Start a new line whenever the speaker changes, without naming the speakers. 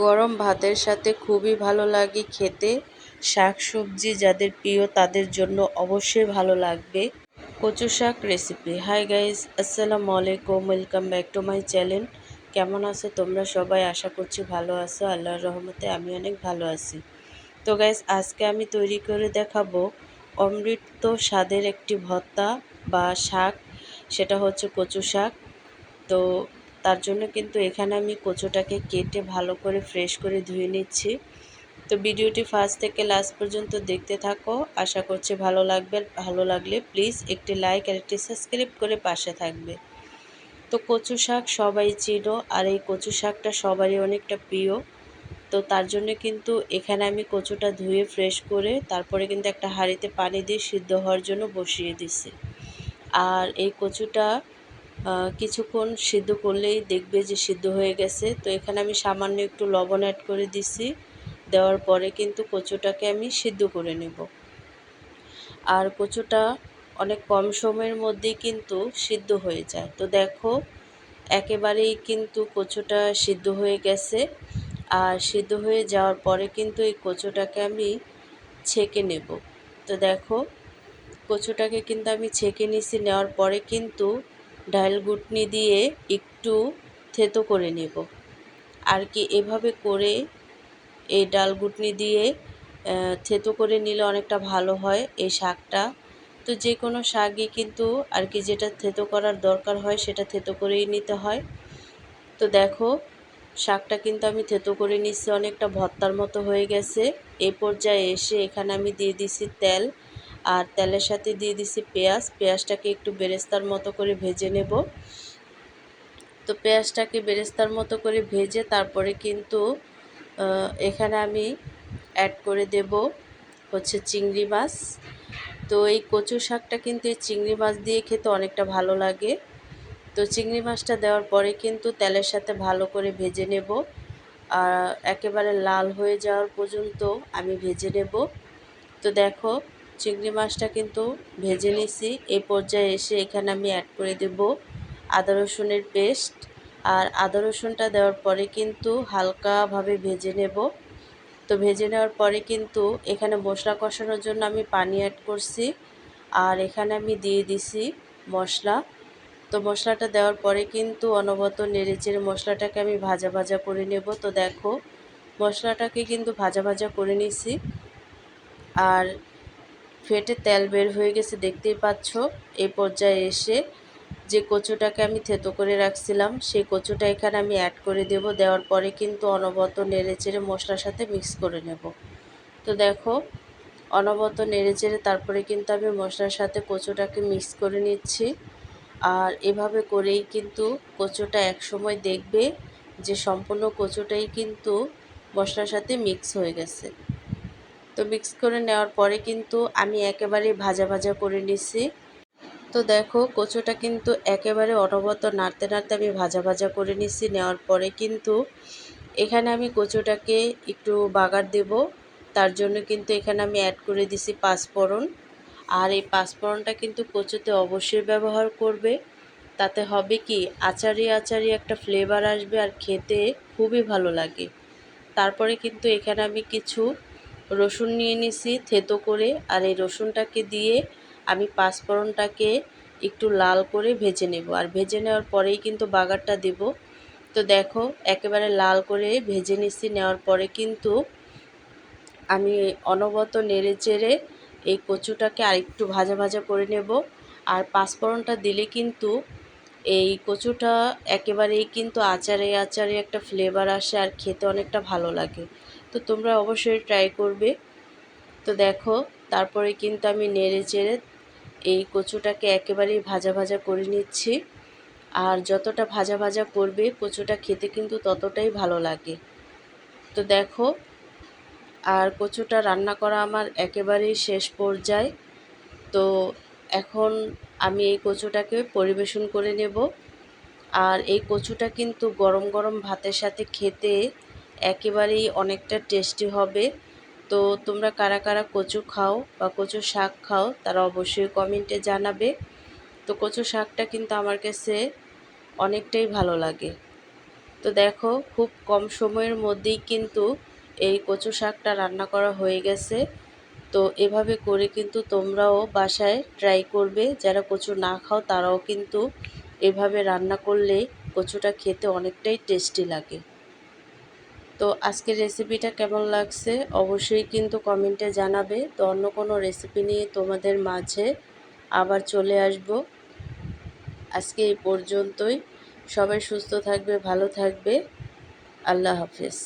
গরম ভাতের সাথে খুবই ভালো লাগে খেতে। শাক সবজি যাদের প্রিয় তাদের জন্য অবশ্যই ভালো লাগবে। কচু শাক রেসিপি হাই গাইজ আসসালামু আলাইকুম। Welcome back to my channel কেমন আছো তোমরা সবাই? আশা করছি ভালো আছো। আল্লাহর রহমতে আমি অনেক ভালো আছি। তো গাইজ আজকে আমি তৈরি করে দেখাবো অমৃত স্বাদের একটি ভর্তা বা শাক। সেটা হচ্ছে কচু শাক। তো তার জন্য কিন্তু এখানে আমি কচুটাকে কেটে ভালো করে ফ্রেশ করে ধুয়ে নিচ্ছি। তো ভিডিওটি ফার্স্ট থেকে লাস্ট পর্যন্ত দেখতে থাকো। আশা করছি ভালো লাগবে। ভালো লাগলে প্লিজ একটি লাইক আর একটি সাবস্ক্রাইব করে পাশে থাকবে। তো কচু শাক সবাই চিনো আর এই কচু শাকটা সবারই অনেকটা প্রিয়। তো তার জন্য কিন্তু এখানে আমি কচুটা ধুয়ে ফ্রেশ করে তারপরে কিন্তু একটা হাঁড়িতে পানি দিয়ে সিদ্ধ হওয়ার জন্য বসিয়ে দিছি। আর এই কচুটা কিছুক্ষণ সিদ্ধ করলেই দেখবে যে সিদ্ধ হয়ে গেছে। তো এখানে আমি সামান্য একটু লবণ অ্যাড করে দিছি। দেওয়ার পরে কিন্তু কচুটাকে আমি সিদ্ধ করে নেব। আর কচুটা অনেক কম সময়ের মধ্যেই কিন্তু সিদ্ধ হয়ে যায়। তো দেখো, একেবারেই কিন্তু কচুটা সিদ্ধ হয়ে গেছে। আর সিদ্ধ হয়ে যাওয়ার পরে কিন্তু এই কচুটাকে আমি ছেঁকে নেব। তো দেখো, কচুটাকে কিন্তু আমি ছেঁকে নিছি। নেওয়ার পরে কিন্তু ডাল গুটনি দিয়ে একটু থেতো করে নেব। আর কি এভাবে করে এই ডাল গুটনি দিয়ে থেতো করে নিলে অনেকটা ভালো হয় এই শাকটা। তো যে কোনো শাকই কিন্তু আর কি যেটা থেতো করার দরকার হয় সেটা থেতো করেই নিতে হয়। তো দেখো, শাকটা কিন্তু আমি থেতো করে নিচ্ছি, অনেকটা ভর্তার মতো হয়ে গেছে। এই পর্যায়ে এসে এখানে আমি দিয়ে দিছি তেল। আর তেলের সাথে দিয়ে দিছি পেঁয়াজ। পেঁয়াজটাকে একটু বেরেস্তার মতো করে ভেজে নেব। তো পেঁয়াজটাকে বেরেস্তার মতো করে ভেজে তারপরে কিন্তু এখানে আমি অ্যাড করে দেব হচ্ছে চিংড়ি মাছ। তো এই কচু শাকটা কিন্তু এই চিংড়ি মাছ দিয়ে খেতে অনেকটা ভালো লাগে। তো চিংড়ি মাছটা দেওয়ার পরে কিন্তু তেলের সাথে ভালো করে ভেজে নেব। আর একেবারে লাল হয়ে যাওয়ার পর্যন্ত আমি ভেজে নেব। তো দেখো চিংড়ি মাছটা কিন্তু ভেজে নিছি। এই পর্যায়ে এসে এখানে আমি অ্যাড করে দেব আদা রসুনের পেস্ট আর আদা রসুনটা দেওয়ার পরে কিন্তু হালকাভাবে ভেজে নেব। তো ভেজে নেওয়ার পরে কিন্তু এখানে মশলা কষানোর জন্য আমি পানি অ্যাড করছি। আর এখানে আমি দিয়ে দিছি মশলা। তো মশলাটা দেওয়ার পরে কিন্তু অনবত নেড়েচেড়ে মশলাটাকে আমি ভাজা ভাজা করে নেব। তো দেখো, মশলাটাকে কিন্তু ভাজা ভাজা করে নিছি। আর ফেটে তেল বের হয়ে গেছে, দেখতেই পাচ্ছ। এই পর্যায়ে এসে যে কচুটাকে আমি থেতো করে রাখছিলাম, সেই কচুটা এখানে আমি অ্যাড করে দেব। দেওয়ার পরে কিন্তু অনবত নেড়ে চেড়ে মশলার সাথে মিক্স করে নেব। তো দেখো অনবত নেড়ে চেড়ে তারপরে কিন্তু আমি মশলার সাথে কচুটাকে মিক্স করে নিচ্ছি। আর এভাবে করেই কিন্তু কচুটা এক সময় দেখবে যে সম্পূর্ণ কচুটাই কিন্তু মশলার সাথে মিক্স হয়ে গেছে। তো মিক্স করে নেওয়ার পরে কিন্তু আমি একেবারে ভাজা ভাজা করে নিছি। তো দেখো, কচুটা কিন্তু একেবারে অনবত নাড়তে নাড়তে আমি ভাজা ভাজা করে নিছি নেওয়ার পরে কিন্তু এখানে আমি কচুটাকে একটু বাগার দেব। তার জন্য কিন্তু এখানে আমি অ্যাড করে দিছি পাঁচফোড়ন। আর এই পাঁচফোড়নটা কিন্তু কচুতে অবশ্যই ব্যবহার করবে। তাতে হবে কি, আচারি আচারি একটা ফ্লেভার আসবে আর খেতে খুবই ভালো লাগে। তারপরে কিন্তু এখানে আমি কিছু রসুন নিয়ে নিছি, থেতো করে, আর এই রসুনটাকে দিয়ে আমি পাঁচফোড়নটাকে একটু লাল করে ভেজে নেব। আর ভেজে নেওয়ার পরেই কিন্তু বাগারটা দেব। তো দেখো, একেবারে লাল করে ভেজে নিছি, নেওয়ার পরে কিন্তু আমি অনবত নেড়ে চেড়ে এই কচুটাকে আরেকটু ভাজা ভাজা করে নেব। আর পাঁচফোড়নটা দিলে কিন্তু এই কচুটা একেবারেই কিন্তু আচারে আচারে একটা ফ্লেভার আসে, আর খেতে অনেকটা ভালো লাগে। তো তোমরা অবশ্যই ট্রাই করবে। তো দেখো, তারপরে কিন্তু আমি নেড়ে চেড়ে এই কচুটাকে একেবারেই ভাজা ভাজা করে নিচ্ছি। আর যতটা ভাজা ভাজা করবে, কচুটা খেতে কিন্তু ততটাই ভালো লাগে। তো দেখো, আর কচুটা রান্না করা আমার একেবারেই শেষ পর্যায়ে। তো এখন আমি এই কচুটাকে পরিবেশন করে নেব। আর এই কচুটা কিন্তু গরম গরম ভাতের সাথে খেতে একেবারেই অনেকটা টেস্টি হবে। তো তোমরা কারা কারা কচু খাও বা কচু শাক খাও, তারা অবশ্যই কমেন্টে জানাবে। তো কচু শাকটা কিন্তু আমার কাছে অনেকটাই ভালো লাগে। তো দেখো, খুব কম সময়ের মধ্যেই কিন্তু এই কচু শাকটা রান্না করা হয়ে গেছে। তো এভাবে করে কিন্তু তোমরাও বাসায় ট্রাই করবে। যারা কচু না খাও, তারাও কিন্তু এভাবে রান্না করলে কচুটা খেতে অনেকটাই টেস্টি লাগে। তো আজকের রেসিপিটা কেমন লাগছে? অবশ্যই কিন্তু কমেন্টে জানাবে। তো অন্য কোনো রেসিপি নিয়ে তোমাদের মাঝে আবার চলে আসব। আজকে এই পর্যন্তই। সবাই সুস্থ থাকবে, ভালো থাকবে। আল্লাহ হাফেজ।